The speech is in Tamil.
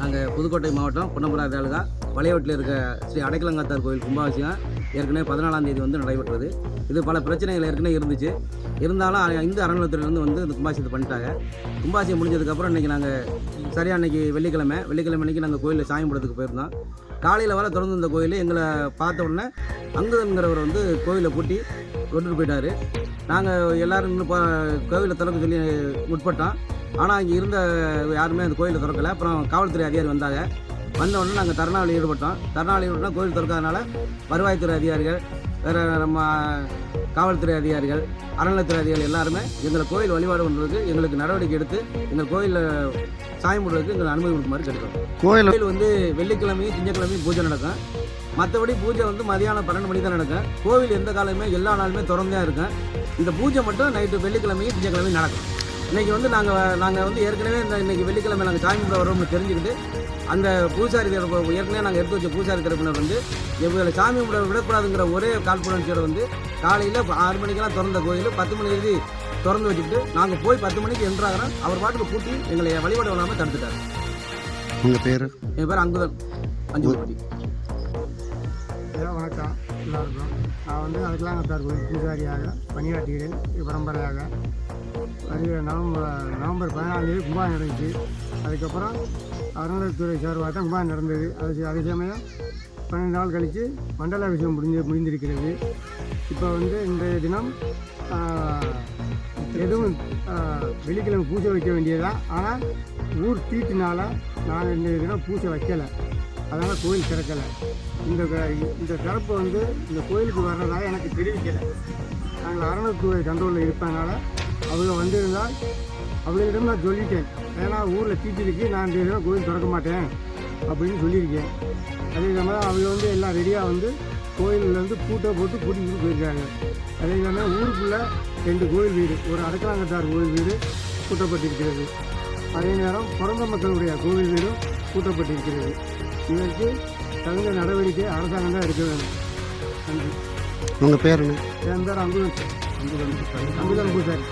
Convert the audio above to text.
நாங்கள் புதுக்கோட்டை மாவட்டம் பொன்னமரா தாலுகா பழையவட்டில் இருக்க ஸ்ரீ அடைக்கலங்காத்தார் கோயில் கும்பாபிஷேகம் ஏற்கனவே பதினாலாம் தேதி வந்து நடைபெற்றது. இது பல பிரச்சனைகள் ஏற்கனவே இருந்துச்சு. இருந்தாலும் இந்து அறநிலையத்துறையிலேருந்து வந்து இந்த கும்பாபிஷேகத்தை பண்ணிட்டாங்க. கும்பாபிஷேகம் முடிஞ்சதுக்கப்புறம் இன்றைக்கி நாங்கள் சரியாக அன்றைக்கி வெள்ளிக்கிழமை. வெள்ளிக்கிழமை அன்றைக்கி நாங்கள் கோயிலில் சாயம் போடுறதுக்கு போயிருந்தோம். காலையில் வர தொடர்ந்து இந்த கோயில் எங்களை பார்த்த உடனே அங்குதன்கிறவர் வந்து கோயிலை பூட்டி கொண்டுட்டு போயிட்டார். நாங்கள் எல்லாரும் இன்னும் பா கோவிலை திறக்க சொல்லி முற்பட்டோம். ஆனால் இங்கே இருந்த யாருமே அந்த கோயிலை திறக்கலை. அப்புறம் காவல்துறை அதிகாரி வந்தாங்க. வந்த உடனே நாங்கள் தருணாவில் ஈடுபட்டோம். தருணாவில் ஈடுபட்டோம் கோயில் திறக்காதனால வருவாய்த்துறை அதிகாரிகள் வேறு நம்ம காவல்துறை அதிகாரிகள் அறநிலைத்துறை அதிகாரிகள் எல்லாருமே எங்களை கோயில் வழிபாடு பண்ணுறதுக்கு எங்களுக்கு நடவடிக்கை எடுத்து எங்கள் கோயிலில் சாமி போடுறதுக்கு எங்களுக்கு அனுமதி கொடுக்குமாறு கேட்டுக்கிறோம் கோயில் கோயில் வந்து வெள்ளிக்கிழமையும் திங்கக்கிழமையும் பூஜை நடக்கும். மற்றபடி பூஜை வந்து மதியானம் பன்னெண்டு மணிக்கு தான் நடக்கும். கோவில் எந்த காலமே எல்லா நாளுமே திறந்தே இருக்கும். இந்த பூஜை மட்டும் நைட்டு வெள்ளிக்கிழமையும் திங்கக்கிழமையும் நடக்கும். இன்னைக்கு வந்து நாங்கள் நாங்கள் வந்து ஏற்கனவே இந்த இன்னைக்கு வெள்ளிக்கிழமை நாங்கள் சாமி கும்பிட வரோம்னு தெரிஞ்சுக்கிட்டு அந்த பூசாரி தரப்பு ஏற்கனவே நாங்கள் எடுத்து வச்ச பூசாரி தரப்பினர் வந்து இவங்களை சாமி கும்பிட விடக்கூடாதுங்கிற ஒரே காழ்ப்புணர்ச்சியோட வந்து காலையில் ஆறு மணிக்கெல்லாம் திறந்த கோயில் பத்து மணி திறந்து வச்சுட்டு நாங்கள் போய் பத்து மணிக்கு என்ட்ராகிறோம் அவர் பாட்டுக்கு பூட்டி எங்களை வழிபாடு விடாமல் தடுத்துட்டார். உங்கள் பேர்? என் பேர் அங்குதன் அஞ்சுபட்டி ஐயா வணக்கம். எல்லாருக்கும். நான் வந்து அருக்கலாங்கத்தார் கோயில் பூஜாரியாக பணியாற்றுகிறேன். பரம்பரையாக. வருகிற நவம்பர் நவம்பர் பதினாலாம் தேதி நடந்துச்சு. அதுக்கப்புறம் அறநிலையத்துறை சார்பாக தான் கும்பாயம் நடந்தது. அது அதே சமயம் பன்னெண்டு நாள் கழித்து மண்டல விஷயம் முடிஞ்சு முடிந்திருக்கிறது. இப்போ வந்து இன்றைய தினம் எதுவும் வெள்ளிக்கிழமை பூஜை வைக்க வேண்டியதுதான் ஆனால் ஊர் தீட்டுனால நாங்கள் இன்றைய தினம் பூஜை வைக்கலை. அதனால் கோயில் திறக்கலை. இந்த இந்த திறப்பு வந்து இந்த கோயிலுக்கு வர்றதாக எனக்கு தெரிவிக்கலை. நாங்கள் அறநிலைத்துறை கண்ட்ரோலில் இருப்பதனால அவங்க வந்திருந்தால் அவங்களிடம் நான் சொல்லிட்டேன். ஏன்னா ஊரில் தீட்டு இருக்கு நான் இந்த தினம் கோயில் திறக்க மாட்டேன். அப்படின்னு சொல்லியிருக்கேன். அதே சமயம் அவங்க வந்து எல்லாம் ரெடியாக வந்து கோயிலில் வந்து பூட்டை போட்டு கூட்டிகிட்டு போயிருக்காங்க. அதே சமயம் ஊருக்குள்ளே ரெண்டு கோயில் வீடு ஒரு அடக்கலாங்கத்தார் கோயில் வீடு பூட்டப்பட்டிருக்கிறது. அதே நேரம் பிறந்த மக்களுடைய கோவில் வீடும் பூட்டப்பட்டிருக்கிறது. இதற்கு தகுந்த நடவடிக்கை அரசாங்கம் தான் எடுக்க வேண்டும். நன்றி. உங்கள் பேர் என்ன? என் பேர் அங்குதன் அங்குதன் பூசாரி